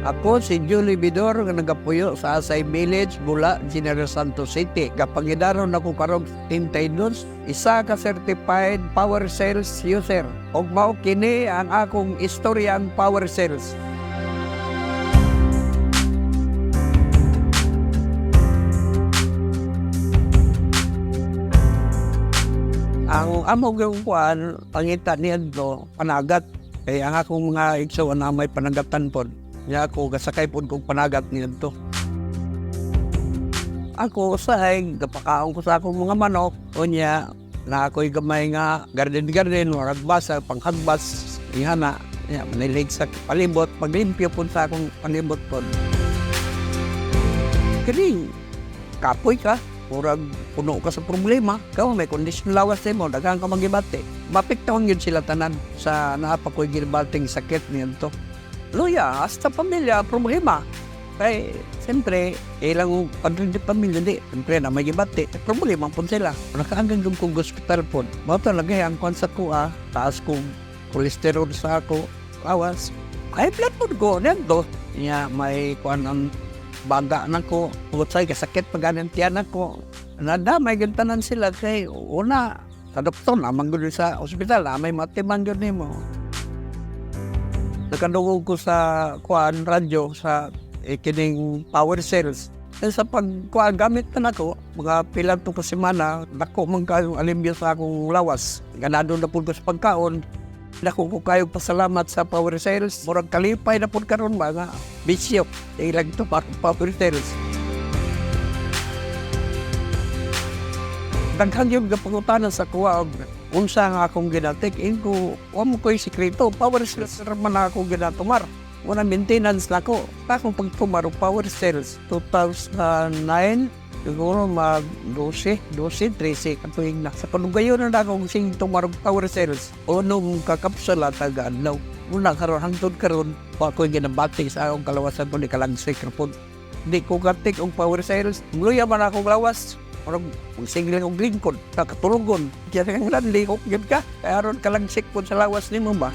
Ako si Julie Bidor nga nagapuyo sa Asay Village, Bula, General Santos City. Kapangidaron ako karong 32, isa ka certified power sales user. Og mao kini ang akong istoryang power sales. Ang among yung kuan, pangita niya panagat. Kaya ang akong mga igsawa na may panagatan po. Niya ako, gasakay po kong panagat niya to. Ako, usahay, gapakaon ko sa akong mga manok. O niya, na ako'y gamay nga garden-garden, maragbasa, panghagbas, ihana. Niya, manilig sa palibot, paglimpyo po sa akong palibot po. Kini, kapoy ka, murag puno ka sa problema, ikaw may kondisyon lawas mo, daghang ka magibate. Mapiktawan yun sila tanan sa naapakoy ginabating sakit niyan to. Luya, hasta pamilya, problema. Kay, siyempre, ilang pagdating sa pamilya, di. Siyempre, na may gibate, problema po sila. Nakahanggang doon kong hospital po. Mga talaga, ang kwan sa kuha, taas kong kolesterol sa ako, awas. Ay, blood po ko, to. Niya, may kwan ang baga na ko, utsay kasakit pag anong tiyan ako. Nadamay gantanan sila kay una sa doktor na manggod sa ospital na may matiman yun nimo. Nakadungog ko sa kuan radyo sa eh, kining power cells. Eh, sa pagkuan gamit na nako, mga pila to ka semana, dako man kayo alimbyo sa akong lawas. Ganado na po ko sa pagkaon, Dako ko kayo pasalamat sa Power Sales. Murag kalipay na po karon mga bisyo. Ilang to para Power Sales. Daghang yung kapangutanan sa kuwa og unsa nga akong ginatik ko wa mo ko'y sikreto power sales man ako ginatumar Una maintenance na ko. Takong pagtumar og power sales 2009 siguro mag 12, 12, 13 katuig na. Sa kanugayon na akong sing tumarog power cells o nung kakapsula taga adlaw. Muna karon hangtod karon wa ko ginabati sa akong kalawasan ko ni kalangsik rapod. Di ko katik og power cells. Muluya man akong lawas. Parang single og lingkod, kakatulugon. Kaya kang landli ko gyud ka. Aron kalangsik po sa lawas nimo ba.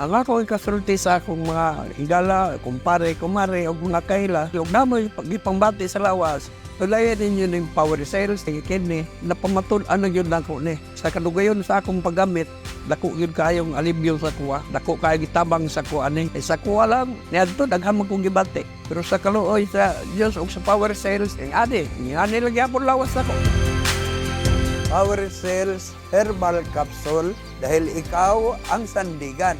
Ang ako kasulti sa akong mga higala, kumpare, kumare, o mga kaila. Yung namoy pagipangbati sa lawas, Tulayan ninyo ng power sales, ng kidney, na pamatul, ano yun lang ko ni. Sa kadugayon sa akong paggamit, dako yun kayong alibyo sa kuwa, dako kayo gitabang sa kuwa ni. Eh, sa kuwa lang, niadto, daghan mo kong gibate. Pero sa kaluoy sa Diyos o sa power sales, ang ade, nga nila gyapon lawas ako. Power Cells Herbal Capsule dahil ikaw ang sandigan.